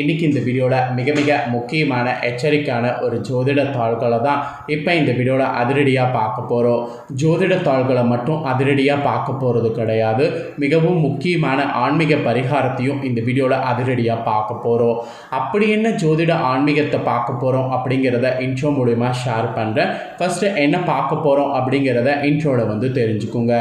இன்றைக்கி இந்த வீடியோவில் மிக மிக முக்கியமான எச்சரிக்கையான ஒரு ஜோதிட தாள்களை தான் இப்போ இந்த வீடியோவில் அதிரடியாக பார்க்க போகிறோம் ஜோதிட தாள்களை மட்டும் அதிரடியாக பார்க்க போகிறது கிடையாது. மிகவும் முக்கியமான ஆன்மீக பரிகாரத்தையும் இந்த வீடியோவில் அதிரடியாக பார்க்க போகிறோம் அப்படி என்ன ஜோதிட ஆன்மீகத்தை பார்க்க போகிறோம் அப்படிங்கிறத இன்ட்ரோ மூலிமா ஷேர் பண்ணுறேன் ஃபஸ்ட்டு என்ன பார்க்க போகிறோம் அப்படிங்கிறத இன்ட்ரோவில் வந்து தெரிஞ்சுக்கோங்க.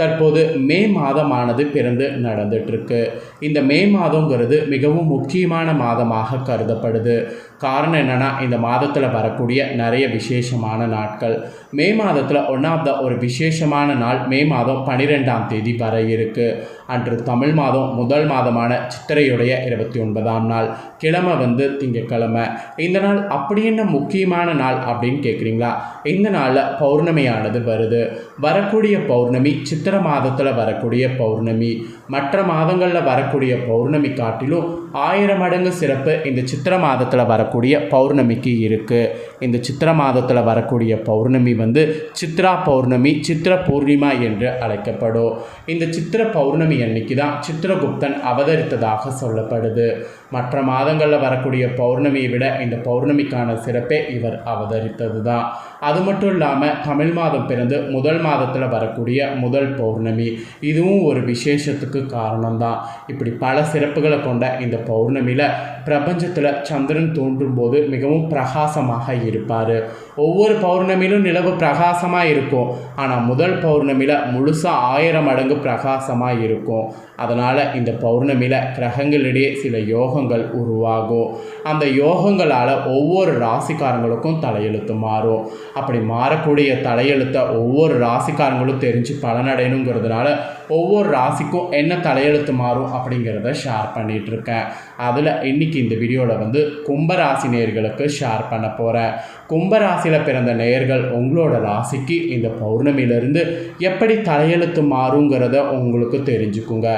தற்போது மே மாதமானது பிறந்து நடந்துட்டுருக்கு. இந்த மே மாதங்கிறது மிகவும் முக்கியமான மாதமாக கருதப்படுது. காரணம் என்னென்னா இந்த மாதத்தில் வரக்கூடிய நிறைய விசேஷமான நாட்கள். மே மாதத்தில் ஒன் ஆஃப் த ஒரு விசேஷமான நாள் மே மாதம் பன்னிரெண்டாம் தேதி வர இருக்குது அன்று தமிழ் மாதம் முதல் மாதமான சித்திரையுடைய இருபத்தி ஒன்பதாம் நாள். கிழமை வந்து திங்கக்கிழமை இந்த நாள் அப்படி என்ன முக்கியமான நாள் அப்படின்னு கேட்குறீங்களா இந்த நாளில் பௌர்ணமியானது வருது. வரக்கூடிய பௌர்ணமி சித்திர மாதத்தில் வரக்கூடிய பௌர்ணமி மற்ற மாதங்களில் வரக்கூடிய பௌர்ணமி காட்டிலும் ஆயிரம் மடங்கு சிறப்பு இந்த சித்திர மாதத்தில் வரக்கூடிய பௌர்ணமிக்கு இருக்குது இந்த சித்திர மாதத்தில் வரக்கூடிய பௌர்ணமி வந்து சித்ரா பௌர்ணமி சித்திர பூர்ணிமா என்று அழைக்கப்படும். இந்த சித்திர பௌர்ணமி அன்னைக்கு தான் சித்திரகுப்தன் அவதரித்ததாக சொல்லப்படுது. மற்ற மாதங்களில் வரக்கூடிய பௌர்ணமியை விட இந்த பௌர்ணமிக்கான சிறப்பே இவர் அவதரித்தது தான் அது மட்டும் இல்லாமல் தமிழ் மாதம் பிறந்து முதல் மாதத்தில் வரக்கூடிய முதல் பௌர்ணமி இதுவும் ஒரு விசேஷத்துக்கு காரணம்தான். இப்படி பல சிறப்புகளை கொண்ட இந்த பௌர்ணமியில் பிரபஞ்சத்தில் சந்திரன் தோன்றும் போது மிகவும் பிரகாசமாக இருப்பார். ஒவ்வொரு பௌர்ணமியிலும் நிலவு பிரகாசமாக இருக்கும். ஆனால் முதல் பௌர்ணமியில் முழுசாக ஆயிரம் மடங்கு பிரகாசமாக இருக்கும். அதனால் இந்த பௌர்ணமியில் கிரகங்களிடையே சில யோகங்கள் உருவாகும். அந்த யோகங்களால் ஒவ்வொரு ராசிக்காரங்களுக்கும் தலையெழுத்து மாறும். அப்படி மாறக்கூடிய தலையெழுத்தை ஒவ்வொரு ராசிக்காரங்களும் தெரிஞ்சு அடையணுங்கிறதுனால ஒவ்வொரு ராசிக்கும் என்ன தலையெழுத்து மாறும் அப்படிங்கிறத ஷேர் பண்ணிகிட்டு இருக்கேன் அதில் இன்றைக்கி இந்த வீடியோவில் வந்து கும்பராசி நேயர்களுக்கு ஷேர் பண்ண போகிறேன் கும்பராசியில் பிறந்த நேர்கள் உங்களோட ராசிக்கு இந்த பௌர்ணமியிலிருந்து எப்படி தலையெழுத்து மாறுங்கிறத உங்களுக்கு தெரிஞ்சுக்குங்க.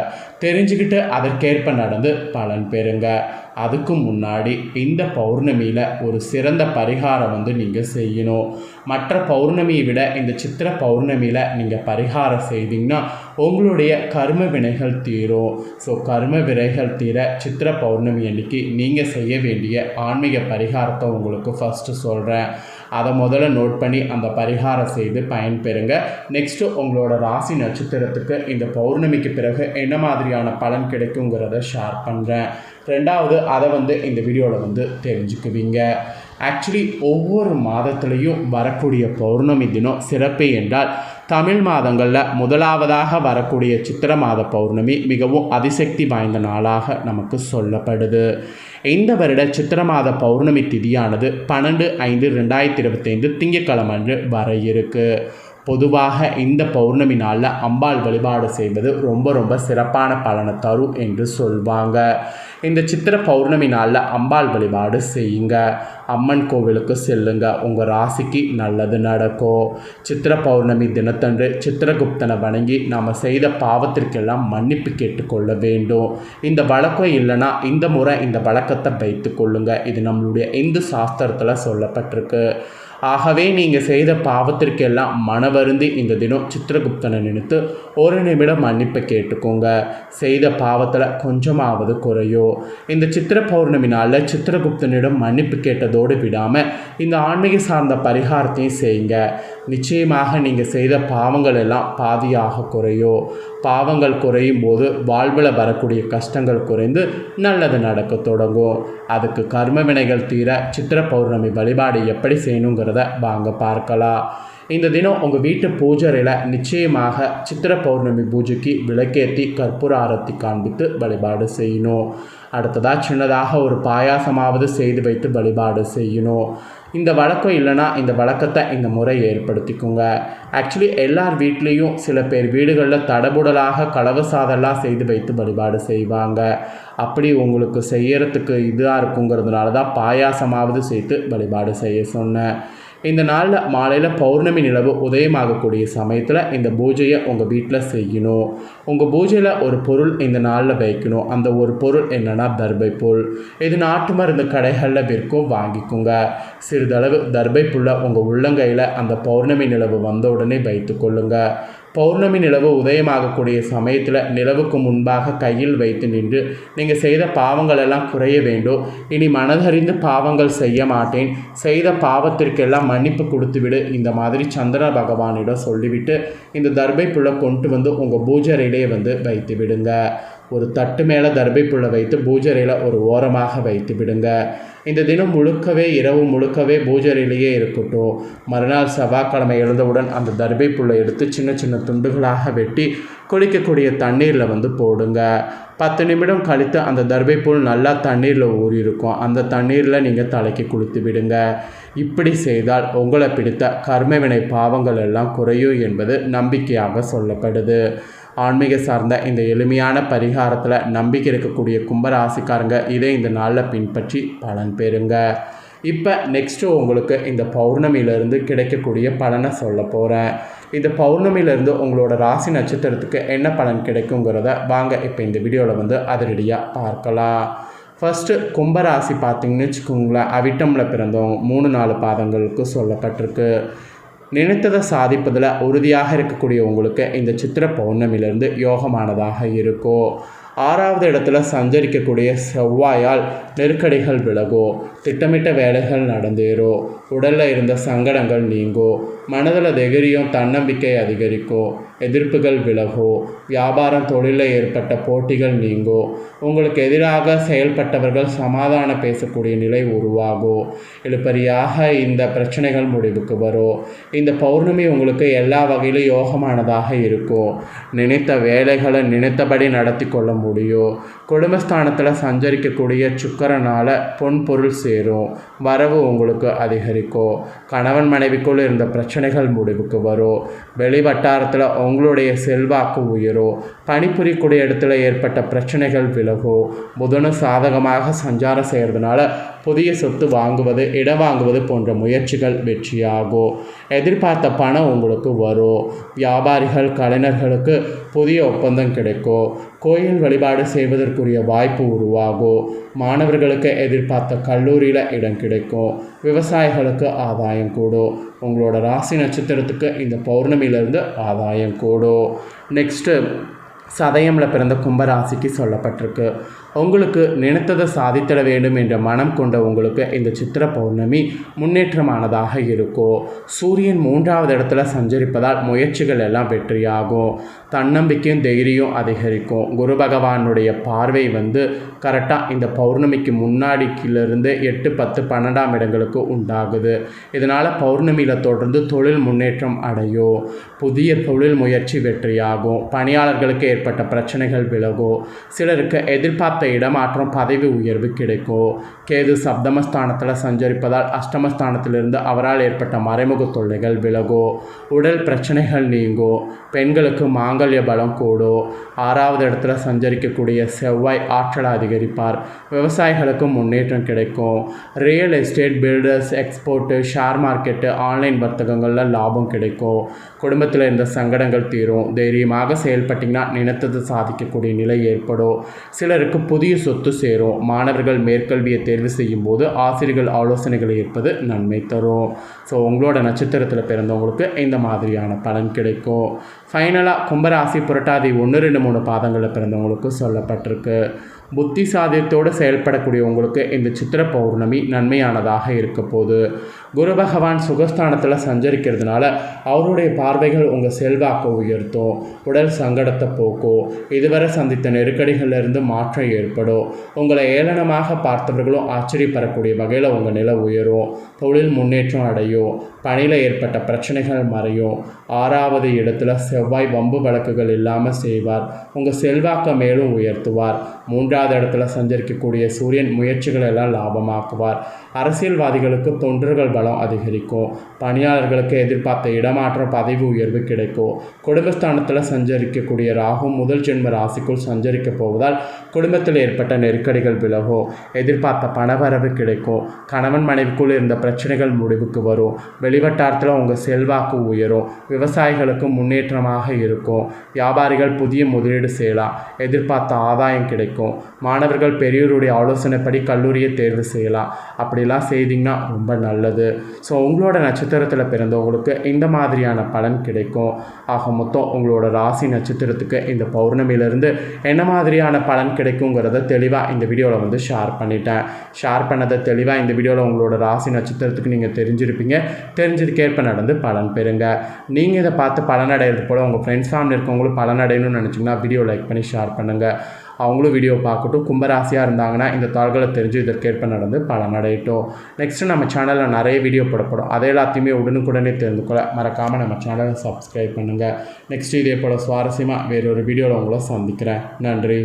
தெரிஞ்சுக்கிட்டு அதற்கேற்ப நடந்து பலன் பெறுங்க. அதுக்கு முன்னாடி இந்த பௌர்ணமியில் ஒரு சிறந்த பரிகாரம் வந்து நீங்கள் செய்யணும். மற்ற பௌர்ணமியை விட இந்த சித்திர பௌர்ணமியில் நீங்கள் பரிகாரம் செய்தீங்கன்னா உங்களுடைய கர்ம வினைகள் தீரும் ஸோ கர்ம வினைகள் தீர சித்திர பௌர்ணமி அன்னைக்கு நீங்கள் செய்ய வேண்டிய ஆன்மீக பரிகாரத்தை உங்களுக்கு ஃபஸ்ட்டு சொல்கிறேன் அதை முதல்ல நோட் பண்ணி அந்த பரிகாரம் செய்து பயன்பெறுங்க. நெக்ஸ்ட்டு உங்களோட ராசி நட்சத்திரத்துக்கு இந்த பௌர்ணமிக்கு பிறகு என்ன மாதிரியான பலன் கிடைக்குங்கிறத ஷேர் பண்ணுறேன் ரெண்டாவது அதை வந்து இந்த வீடியோவில் வந்து தெரிஞ்சுக்குவீங்க. ஆக்சுவலி ஒவ்வொரு மாதத்துலேயும் வரக்கூடிய பௌர்ணமி தினம் சிறப்பு என்றால் தமிழ் மாதங்களில் முதலாவதாக வரக்கூடிய சித்திர மாத பௌர்ணமி மிகவும் அதிசக்தி வாய்ந்த நாளாக நமக்கு சொல்லப்படுது. இந்த வருட சித்திர மாத பௌர்ணமி திதியானது பன்னெண்டு ஐந்து ரெண்டாயிரத்தி இருபத்தைந்து திங்கட்கிழமை அன்று வர இருக்குது பொதுவாக இந்த பௌர்ணமி நாளில் அம்பாள் வழிபாடு செய்வது ரொம்ப ரொம்ப சிறப்பான பலனை தரும் என்று சொல்வாங்க. இந்த சித்திர பௌர்ணமி நாளில் அம்பாள் வழிபாடு செய்யுங்க. அம்மன் கோவிலுக்கு செல்லுங்க. உங்கள் ராசிக்கு நல்லது நடக்கும். சித்திர பௌர்ணமி தினத்தன்று சித்திரகுப்தனை வணங்கி நாம் செய்த பாவத்திற்கெல்லாம் மன்னிப்பு கேட்டுக்கொள்ள வேண்டும். இந்த வழக்கம் இல்லைன்னா இந்த முறை இந்த வழக்கத்தை வைத்து கொள்ளுங்க. இது நம்மளுடைய இந்து சாஸ்திரத்தில் சொல்லப்பட்டிருக்கு. ஆகவே நீங்கள் செய்த பாவத்திற்கெல்லாம் மனவருந்தி இந்த தினம் சித்திரகுப்தனை நினைத்து ஒரு நிமிடம் மன்னிப்பு கேட்டுக்கோங்க. செய்த பாவத்தில் கொஞ்சமாவது குறையும் இந்த சித்திர பௌர்ணமி நாளில் சித்திரகுப்தனிடம் மன்னிப்பு கேட்டதோடு விடாமல் இந்த ஆன்மீக சார்ந்த பரிகாரத்தையும் செய்யுங்க. நிச்சயமாக நீங்கள் செய்த பாவங்கள் எல்லாம் பாதியாக குறையும் பாவங்கள் குறையும் போது வாழ்வில் வரக்கூடிய கஷ்டங்கள் குறைந்து நல்லது நடக்க தொடங்கும். அதுக்கு கர்ம வினைகள் தீர சித்திர பௌர்ணமி வழிபாடு எப்படி செய்யணுங்கிறது வாங்க பார்க்கலாம். இந்த தினம் உங்கள் வீட்டு பூஜரையில் நிச்சயமாக சித்திர பௌர்ணமி பூஜைக்கு விளக்கேற்றி கற்பூர ஆரத்தி காண்பித்து வழிபாடு செய்யணும். அடுத்ததாக சின்னதாக ஒரு பாயாசமாவது செய்து வைத்து வழிபாடு செய்யணும். இந்த வழக்கம் இல்லைன்னா இந்த வழக்கத்தை இந்த முறை ஏற்படுத்திக்கோங்க. ஆக்சுவலி எல்லார் வீட்லேயும் சில பேர் வீடுகளில் தடபுடலாக களவு சாதம்லாம் செய்து வைத்து வழிபாடு செய்வாங்க. அப்படி உங்களுக்கு செய்யறதுக்கு இதாக இருக்குங்கிறதுனால தான் பாயாசமாவது சேர்த்து வழிபாடு செய்ய சொன்னேன். இந்த நாளில் மாலையில் பௌர்ணமி நிலவு உதயமாகக்கூடிய சமயத்தில் இந்த பூஜையை உங்கள் வீட்டில் செய்யணும். உங்கள் பூஜையில் ஒரு பொருள் இந்த நாளில் வைக்கணும். அந்த ஒரு பொருள் என்னென்னா தர்பை புல் இது நாட்டு மருந்து கடைகளில் விற்கும் வாங்கிக்கோங்க. சிறிதளவு தர்பை புல்லை உங்கள் உள்ளங்கையில் அந்த பௌர்ணமி நிலவு வந்த உடனே வைத்து பௌர்ணமி நிலவு உதயமாகக்கூடிய சமயத்தில் நிலவுக்கு முன்பாக கையில் வைத்து நின்று நீங்கள் செய்த பாவங்கள் எல்லாம் குறைய வேண்டும். இனி மனதறிந்து பாவங்கள் செய்ய மாட்டேன். செய்த பாவத்திற்கெல்லாம் மன்னிப்பு கொடுத்துவிடு. இந்த மாதிரி சந்திர பகவானிடம் சொல்லிவிட்டு இந்த தர்பை புள்ள கொண்டு வந்து உங்கள் பூஜரையிலே வந்து வைத்து விடுங்க ஒரு தட்டு மேலே தர்பை வைத்து பூஜரையில் ஒரு ஓரமாக வைத்து விடுங்க. இந்த தினம் முழுக்கவே இரவு முழுக்கவே பூஜரையிலேயே இருக்கட்டும். மறுநாள் செவ்வாய்க்கிழமை எழுந்தவுடன் அந்த தர்பை எடுத்து சின்ன சின்ன துண்டுகளாக வெட்டி குளிக்கக்கூடிய தண்ணீரில் வந்து போடுங்க. பத்து நிமிடம் கழித்து அந்த தர்பை புல் நல்லா தண்ணீரில் ஊறி இருக்கும் அந்த தண்ணீரில் நீங்கள் தலைக்கு குளித்து விடுங்க. இப்படி செய்தால் உங்களை பிடித்த கர்மவினை பாவங்கள் எல்லாம் குறையும் என்பது நம்பிக்கையாக சொல்லப்படுது. ஆன்மீக சார்ந்த இந்த எளிமையான பரிகாரத்தில் நம்பிக்கை இருக்கக்கூடிய கும்பராசிக்காரங்க இதை இந்த நாளில் பின்பற்றி பலன் பெறுங்க. இப்போ நெக்ஸ்ட்டு உங்களுக்கு இந்த பௌர்ணமியிலேருந்து கிடைக்கக்கூடிய பலனை சொல்ல போகிறேன் இந்த பௌர்ணமியிலேருந்து உங்களோட ராசி நட்சத்திரத்துக்கு என்ன பலன் கிடைக்குங்கிறத வாங்க இப்போ இந்த வீடியோவில் வந்து அதிரடியாக பார்க்கலாம். ஃபஸ்ட்டு கும்பராசி பார்த்தீங்கன்னு வச்சுக்கோங்களேன் அவிட்டமில் பிறந்தவங்க மூணு நாலு பாதங்களுக்கு சொல்லப்பட்டிருக்கு. நினைத்ததை சாதிப்பதில் உறுதியாக இருக்கக்கூடிய உங்களுக்கு இந்த சித்திர பௌர்ணமியிலிருந்து யோகமானதாக இருக்கும் ஆறாவது இடத்துல சஞ்சரிக்கக்கூடிய செவ்வாயால் நெருக்கடிகள் விலகும் திட்டமிட்ட வேலைகள் நடந்தேறும் உடலில் இருந்த சங்கடங்கள் நீங்கும் மனதில் தைரியம் தன்னம்பிக்கை அதிகரிக்கும் எதிர்ப்புகள் விலகோ வியாபாரம் தொழிலில் ஏற்பட்ட போட்டிகள் நீங்கோ உங்களுக்கு எதிராக செயல்பட்டவர்கள் சமாதானம் பேசக்கூடிய நிலை உருவாகும் இழுப்பறியாக இந்த பிரச்சனைகள் முடிவுக்கு வரும் இந்த பௌர்ணமி உங்களுக்கு எல்லா வகையிலும் யோகமானதாக இருக்கும் நினைத்த வேலைகளை நினைத்தபடி நடத்தி கொள்ள முடியும் குடும்பஸ்தானத்தில் சஞ்சரிக்கக்கூடிய சுக்கரனால் பொன் பொருள் சேரும். வரவு உங்களுக்கு அதிகரிக்கும். கணவன் மனைவிக்குள் இருந்த பிரச்சனைகள் முடிவுக்கு வரும். வெளி வட்டாரத்தில் உங்களுடைய செல்வாக்கு உயரும். பணிபுரியக்கூடிய இடத்துல ஏற்பட்ட பிரச்சனைகள் விலகும். புதனும் சாதகமாக சஞ்சாரம் செய்கிறதுனால புதிய சொத்து வாங்குவது இடம் வாங்குவது போன்ற முயற்சிகள் வெற்றியாகும். எதிர்பார்த்த பணம் உங்களுக்கு வரும். வியாபாரிகள் கலைஞர்களுக்கு புதிய ஒப்பந்தம் கிடைக்கும். கோயில் வழிபாடு செய்வதற்கு செய்வதற்குரிய வாய்ப்பு உருவாகும் மாணவர்களுக்கு எதிர்பார்த்த கல்லூரியில் இடம் கிடைக்கும் விவசாயிகளுக்கு ஆதாயம் கூடும் உங்களோட ராசி நட்சத்திரத்துக்கு இந்த பௌர்ணமியிலேருந்து ஆதாயம் கூடும் நெக்ஸ்ட்டு சதயமில் பிறந்த கும்பராசிக்கு சொல்லப்பட்டிருக்கு. உங்களுக்கு நினைத்ததை சாதித்திட வேண்டும் என்ற மனம் கொண்ட உங்களுக்கு இந்த சித்திர பௌர்ணமி முன்னேற்றமானதாக இருக்கும் சூரியன் மூன்றாவது இடத்துல சஞ்சரிப்பதால் முயற்சிகள் எல்லாம் வெற்றியாகும். தன்னம்பிக்கையும் தைரியம் அதிகரிக்கும். குரு பகவானுடைய பார்வை வந்து கரெக்டாக இந்த பௌர்ணமிக்கு முன்னாடிக்கிலிருந்து எட்டு பத்து பன்னெண்டாம் இடங்களுக்கு உண்டாகுது. இதனால் பௌர்ணமியில் தொடர்ந்து தொழில் முன்னேற்றம் அடையும். புதிய தொழில் முயற்சி வெற்றியாகும். பணியாளர்களுக்கு ஏற்பட்ட பிரச்சனைகள் விலகும். சிலருக்கு எதிர்பார்த்த இடமாற்றம் பதவி உயர்வு கிடைக்கும் கேது சப்தமஸ்தானத்தில் சஞ்சரிப்பதால் அஷ்டமஸ்தானத்திலிருந்து அவரால் ஏற்பட்ட மறைமுக தொல்லைகள் விலகும் உடல் பிரச்சனைகள் நீங்கும் பெண்களுக்கு மாங்கல்ய பலம் கூடும் ஆறாவது இடத்துல சஞ்சரிக்கக்கூடிய செவ்வாய் ஆற்றல் அதிகரிப்பார். விவசாயிகளுக்கு முன்னேற்றம் கிடைக்கும் real estate builders export share market online வர்த்தகங்களில் லாபம் கிடைக்கும் குடும்பத்தில் இருந்த சங்கடங்கள் தீரும். தைரியமாக செயல்பட்டிங்கன்னா நினைத்தது சாதிக்கக்கூடிய நிலை ஏற்படும். சிலருக்கு புதிய சொத்து சேரும். மாணவர்கள் மேற்கல்வியை தேர்வு செய்யும் போது ஆசிரியர்கள் ஆலோசனைகளை ஏற்பது நன்மை தரும். ஸோ உங்களோட நட்சத்திரத்தில் பிறந்தவங்களுக்கு இந்த மாதிரியான பலன் கிடைக்கும். ஃபைனலாக கும்பராசி புரட்டாதி ஒன்று ரெண்டு மூணு பாதங்களில் பிறந்தவங்களுக்கு சொல்லப்பட்டிருக்கு. புத்தி சாதியத்தோடு செயல்படக்கூடியவங்களுக்கு இந்த சித்திர பௌர்ணமி நன்மையானதாக இருக்க போது குரு பகவான் சுகஸ்தானத்தில் சஞ்சரிக்கிறதுனால அவருடைய பார்வைகள் உங்கள் செல்வாக்கை உயர்த்தும். உடல் சங்கடத்தை போக்கும். இதுவரை சந்தித்த நெருக்கடிகளிலிருந்து மாற்றம் ஏற்படும். உங்களை ஏளனமாக பார்த்தவர்களும் ஆச்சரியப்படக்கூடிய வகையில் உங்கள் நிலை உயரும். தொழில் முன்னேற்றம் அடையும். பணியில் ஏற்பட்ட பிரச்சனைகள் மறையும். ஆறாவது இடத்துல செவ்வாய் வம்பு வழக்குகள் இல்லாமல் செய்வார். உங்கள் செல்வாக்கை மேலும் உயர்த்துவார். மூன்றாவது இடத்துல சஞ்சரிக்கக்கூடிய சூரியன் முயற்சிகள் எல்லாம் லாபமாக்குவார். அரசியல்வாதிகளுக்கு தொண்டர்கள் பலம் அதிகரிக்கும். பணியாளர்களுக்கு எதிர்பார்த்த இடமாற்றம் பதவி உயர்வு கிடைக்கும். குடும்பஸ்தானத்தில் சஞ்சரிக்கக்கூடிய ராகு முதல் ஜென்ம ராசிக்குள் சஞ்சரிக்க போவதால் குடும்பத்தில் ஏற்பட்ட நெருக்கடிகள் விலகும். எதிர்பார்த்த பணவரவு கிடைக்கும். கணவன் மனைவிக்குள் இருந்த பிரச்சனைகள் முடிவுக்கு வரும். வெளிவட்டாரத்தில் உங்கள் செல்வாக்கு உயரும். விவசாயிகளுக்கு முன்னேற்றமாக இருக்கும். வியாபாரிகள் புதிய முதலீடு செய்யலாம். எதிர்பார்த்த ஆதாயம் கிடைக்கும். மாணவர்கள் பெரியோருடைய ஆலோசனைப்படி கல்லூரியை தேர்வு செய்யலாம். அப்படிலாம் செய்தீங்கன்னா ரொம்ப நல்லது. ஸோ உங்களோட நட்சத்திரத்தில் பிறந்தவங்களுக்கு இந்த மாதிரியான பலன் கிடைக்கும். ஆக மொத்தம் உங்களோட ராசி நட்சத்திரத்துக்கு இந்த பௌர்ணமியிலேருந்து என்ன மாதிரியான பலன் கிடைக்குங்கிறத தெளிவாக இந்த வீடியோவில் வந்து ஷேர் பண்ணிட்டேன். ஷேர் பண்ணதை தெளிவாக இந்த வீடியோவில் உங்களோட ராசி நட்சத்திரத்துக்கு நீங்கள் தெரிஞ்சிருப்பீங்க. தெரிஞ்சதுக்கேற்ப நடந்து பலன் பெறுங்க. நீங்கள் இதை பார்த்து பலனடைகிறது போல் உங்கள் ஃப்ரெண்ட்ஸ் ஃபேமிலி இருக்கவங்களும் பலனடையணும்னு நினச்சிங்கன்னா வீடியோ லைக் பண்ணி ஷேர் பண்ணுங்கள் அவங்களும் வீடியோ பார்க்கட்டும். கும்பராசியாக இருந்தாங்கன்னா இந்த தாள்களை தெரிஞ்சு இதற்கேற்ப நடந்து பலனடையட்டும். நெக்ஸ்ட்டு நம்ம சேனலில் நிறைய வீடியோ போடப்படும் அதை எல்லாத்தையுமே உடனுக்குடனே தெரிந்து கொள்ள மறக்காமல் நம்ம சேனலை சப்ஸ்கிரைப் பண்ணுங்கள் நெக்ஸ்ட் இதே போல் சுவாரஸ்யமாக வேறொரு வீடியோவில் உங்களை சந்திக்கிறேன். நன்றி.